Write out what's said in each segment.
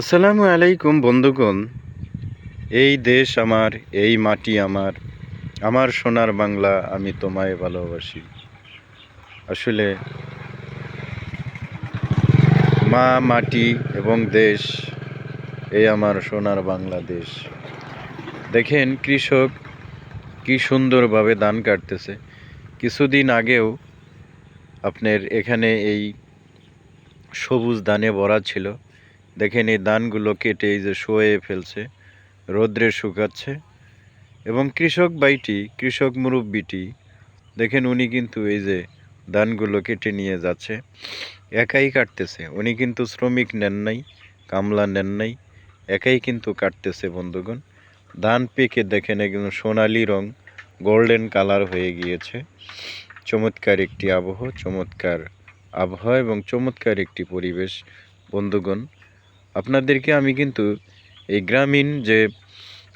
আসসালামু আলাইকুম বন্ধুগণ। এই দেশ আমার, এই মাটি আমার আমার সোনার বাংলা আমি তোমায় ভালোবাসি। আসলে মা, মাটি এবং দেশ, এই আমার সোনার বাংলাদেশ। দেখেন কৃষক কি সুন্দরভাবে ধান কাটতেছে। কিছুদিন আগেও আপনার এখানে এই সবুজ ধানে ভরা ছিল। দেখেন এই ধানগুলো কেটে এই যে শোয়ে ফেলছে, রোদ্রে শুকাচ্ছে। এবং কৃষক বাইটি কৃষক মুরব্বিটি, দেখেন উনি কিন্তু এই যে ধানগুলো কেটে নিয়ে যাচ্ছে। একাই কাটতেছে। উনি কিন্তু শ্রমিক নেন নাই, কামলা নেন নাই, একাই কিন্তু কাটতেছে বন্ধুগণ। ধান পেকে দেখেন একদম সোনালি রং, গোল্ডেন কালার হয়ে গিয়েছে। চমৎকার একটি আবহ, চমৎকার আবহাওয়া এবং চমৎকার একটি পরিবেশ। বন্ধুগণ আপনাদেরকে আমি কিন্তু এই গ্রামীণ যে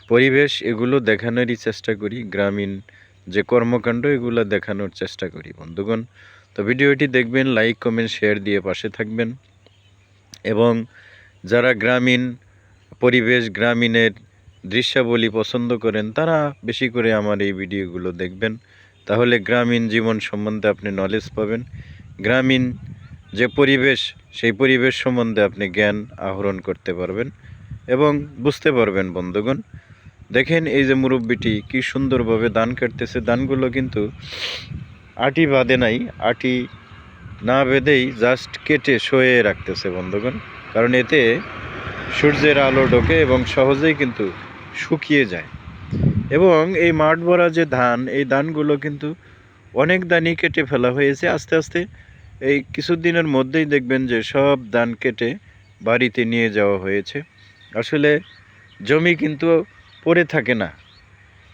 পরিবেশ, এগুলো দেখানোরই চেষ্টা করি। গ্রামীণ যে কর্মকাণ্ড, এগুলো দেখানোর চেষ্টা করি, বন্ধুগণ। তো ভিডিওটি দেখবেন, লাইক, কমেন্ট, শেয়ার দিয়ে পাশে থাকবেন। এবং যারা গ্রামীণ পরিবেশ, গ্রামীণের দৃশ্যাবলী পছন্দ করেন, তারা বেশি করে আমার এই ভিডিওগুলো দেখবেন। তাহলে গ্রামীণ জীবন সম্বন্ধে আপনি নলেজ পাবেন। গ্রামীণ যে পরিবেশ সেই পরিবেশ সম্বন্ধে আপনি জ্ঞান আহরণ করতে পারবেন এবং বুঝতে পারবেন, বন্ধুগণ। দেখেন এই যে মুরব্বিটি কি সুন্দরভাবে দান কাটতেছে দানগুলো কিন্তু আটি বাঁধে নাই, আটি না বেঁধেই জাস্ট কেটে শোয়ে রাখতেছে, বন্ধুগণ। কারণ এতে সূর্যের আলো ঢোকে এবং সহজেই কিন্তু শুকিয়ে যায়। এবং এই মাঠ ভরা যে ধান, এই ধানগুলো কিন্তু অনেক ধানই কেটে ফেলা হয়েছে। আস্তে আস্তে এই কিছুদিনের মধ্যেই দেখবেন যে সব ধান কেটে বাড়িতে নিয়ে যাওয়া হয়েছে। আসলে জমি কিন্তু পড়ে থাকে না।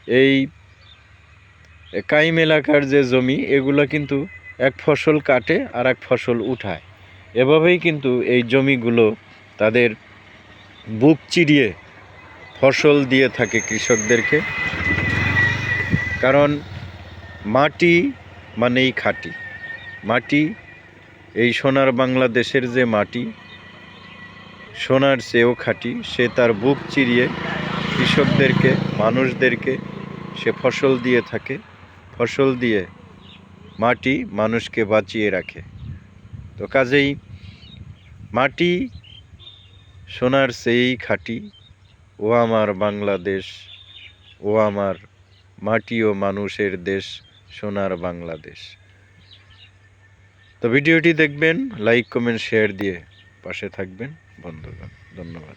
এই কাইম এলাকার যে জমি, এগুলো কিন্তু এক ফসল কাটে আর এক ফসল উঠায়। এভাবেই কিন্তু এই জমিগুলো তাদের বুক চিরিয়ে ফসল দিয়ে থাকে কৃষকদেরকে। কারণ মাটি মানেই খাঁটি। মাটি এই সোনার বাংলাদেশের যে মাটি, সোনার চেয়েও খাঁটি, সে তার বুক চিরিয়ে কৃষকদেরকে, মানুষদেরকে সে ফসল দিয়ে থাকে, ফসল দিয়ে মাটি মানুষকে বাঁচিয়ে রাখে। তো কাজেই মাটি সোনার চেয়েই খাঁটি, ও আমার বাংলাদেশ, ও আমার মাটি ও মানুষের দেশ সোনার বাংলাদেশ। তো ভিডিওটি দেখবেন লাইক কমেন্ট শেয়ার দিয়ে পাশে থাকবেন। বন্ধুগণ ধন্যবাদ।